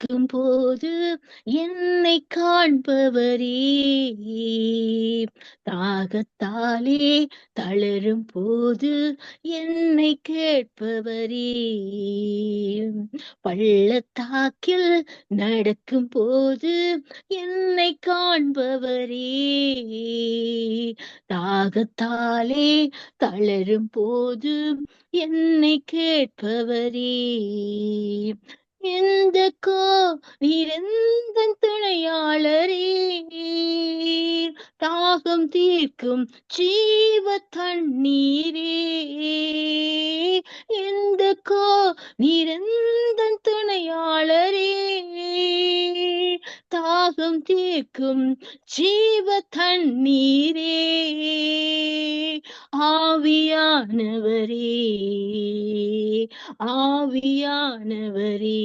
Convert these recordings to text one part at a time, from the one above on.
நடக்கும் போது என்னை காண்பவரே. தாகத்தாலே தளரும் போது என்னை கேட்பவரே. பள்ளத்தாக்கில் நடக்கும் போது என்னை காண்பவரே. தாகத்தாலே தளரும் போது என்னை கேட்பவரே. எந்த கோ துணையாளரே? தாகம் தீர்க்கும் ஜீவ தண்ணீரே. எந்த கோ துணையாளரே? தாகம் தீர்க்கும் ஜீவ தண்ணீரே. ஆவியானவரே. ஆவியானவரே.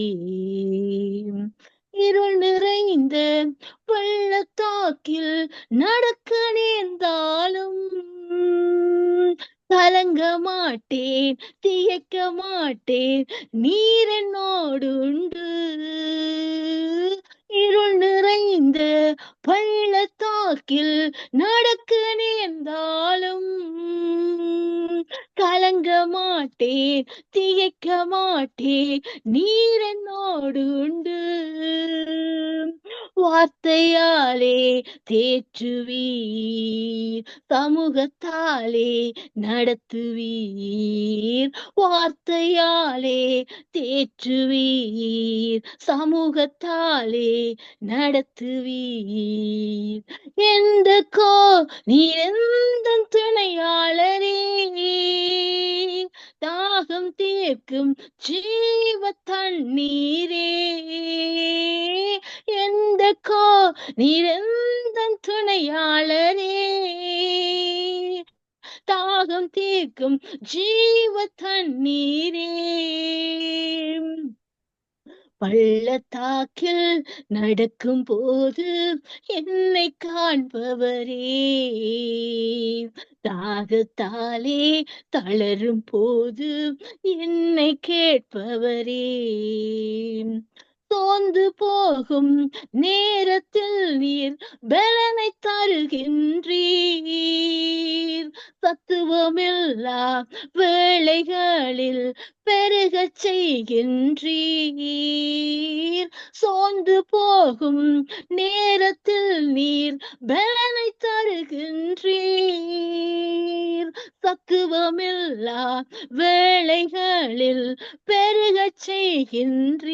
இருள் நிறைந்த பள்ளத்தாக்கில் நடக்க நேர்ந்தாலும் கலங்க மாட்டேன் தியக்க மாட்டேன் நீர் என்னோடு இருள் நிறைந்த பள்ளத்தாக்கில் நடக்க நேர்ந்தாலும் கலங்க மாட்டேன் திகைக்க மாட்டேன் நீர் என்னோடு உண்டு. வார்த்தையாலே தேற்றுவீர் சமூகத்தாலே நடத்துவீர். வார்த்தையாலே தேற்றுவீர் சமூகத்தாலே நடத்துவீர். எந்த கோ நீர் எந்த துணையா தாகம் ஜீவ தண்ணீரே. எந்த கோ நிரந்தன் துணையாளரே. தாகம் தீர்க்கும் ஜீவ தண்ணீரே. பள்ளத்தாக்கில் நடக்கும் போது என்னை காண்பவரே. தாகத்தாலே தளரும் போது என்னை கேட்பவரே. சோர்ந்து போகும் நேரத்தில் நீர் பலனை தருகின்றீர். சத்துவமில்லா வேளைகளில் பெருகச் செய்கின்றீர். சோர்ந்து போகும் நேரத்தில் நீர் பலனை தருகின்றீர். சத்துவமில்லா வேளைகளில் பெருகச் செய்கின்றீர்.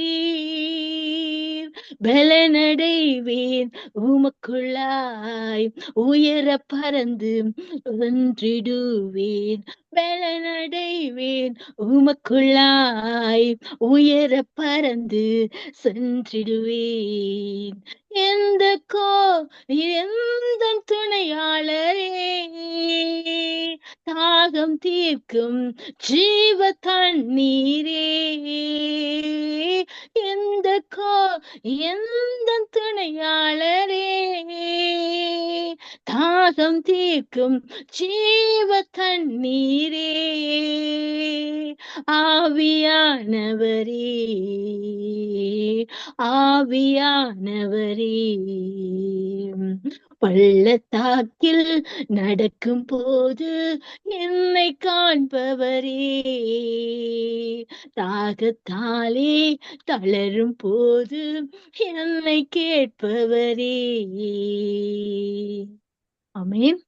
பலனடைவேன். உமக்குள்ளாய் உயர பறந்து ஒன்றிடுவேன் பலனடைவேன். உமக்குள்ளாய் உயர பறந்து சென்றிடுவேன். எந்த கோ எந்த துணையாளரே? தாகம் தீர்க்கும் ஜீவ தண்ணீரே? எந்த கோ துணையாளரே தாகம் தீர்க்கும் ஜீவ தண்ணீரே ஆவியானவரே ஆவியானவரே. பள்ளத்தாக்கில் நடக்கும் போது என்னை காண்பவரே. தாகத்தாலே தளரும் போது என்னை கேட்பவரே. அமேன்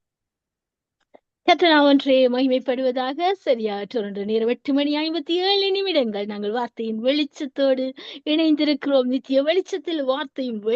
ஒன்றே மகிமைப்படுவதாக சரியா தொடர்ந்து நேரம் எட்டு மணி ஐம்பத்தி ஏழு நிமிடங்கள். நாங்கள் வார்த்தையின் வெளிச்சத்தோடு இணைந்திருக்கிறோம். நித்திய வெளிச்சத்தில் வார்த்தையும் வெளி